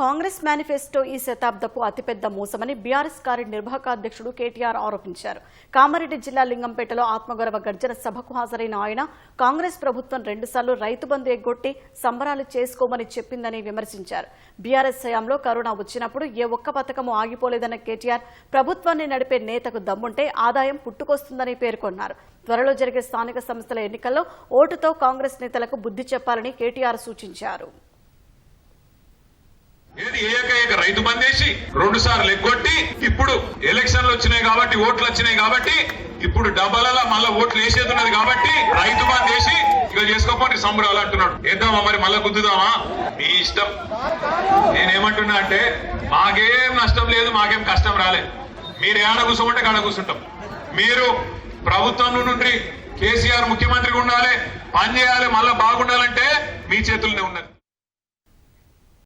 Congress manifesto ఈ శతాబ్దపు అతిపెద్ద మోసమని బీఆర్ఎస్ కార్యనిర్వాహక అధ్యక్షుడు కేటీఆర్ ఆరోపించారు. కామారెడ్డి జిల్లా లింగంపేటలో ఆత్మగౌరవ గర్జన సభకు హాజరైన ఆయన కాంగ్రెస్ ప్రభుత్వం రెండుసార్లు రైతు బంధు ఎగ్గొట్టి సంబరాలు చేసుకోమని చెప్పిందని విమర్శించారు. బీఆర్ఎస్ హయాంలో కరోనా వచ్చినప్పుడు ఏ ఒక్క పథకము ఆగిపోలేదన్న కేటీఆర్ ప్రభుత్వాన్ని నడిపే నేతకు దమ్ముంటే ఆదాయం పుట్టుకొస్తుందని పేర్కొన్నారు. త్వరలో జరిగే స్థానిక సంస్థల ఎన్నికల్లో ఓటుతో కాంగ్రెస్ నేతలకు బుద్ధి చెప్పాలని కేటీఆర్ సూచించారు. ఏది ఏక ఏక రైతు బందేసి రెండు సార్లు ఎగ్గొట్టి ఇప్పుడు ఎలక్షన్లు వచ్చినాయి కాబట్టి ఓట్లు వచ్చినాయి కాబట్టి ఇప్పుడు డబ్బలలో మళ్ళా ఓట్లు వేసేది ఉన్నది కాబట్టి రైతు బంద్ వేసి ఇక చేసుకోపోండి సంబరాలు అంటున్నాడు. వేద్దామా మరి మళ్ళా గుద్దుదామా? మీ ఇష్టం. నేనేమంటున్నా అంటే మాకేం నష్టం లేదు మాకేం కష్టం రాలేదు. మీరు ఏడ కూర్చోమంటే కాడ కూర్చుంటాం. మీరు ప్రభుత్వం నుండి కేసీఆర్ ముఖ్యమంత్రిగా ఉండాలి పని చేయాలి మళ్ళా బాగుండాలంటే మీ చేతుల్లోనే ఉన్నది.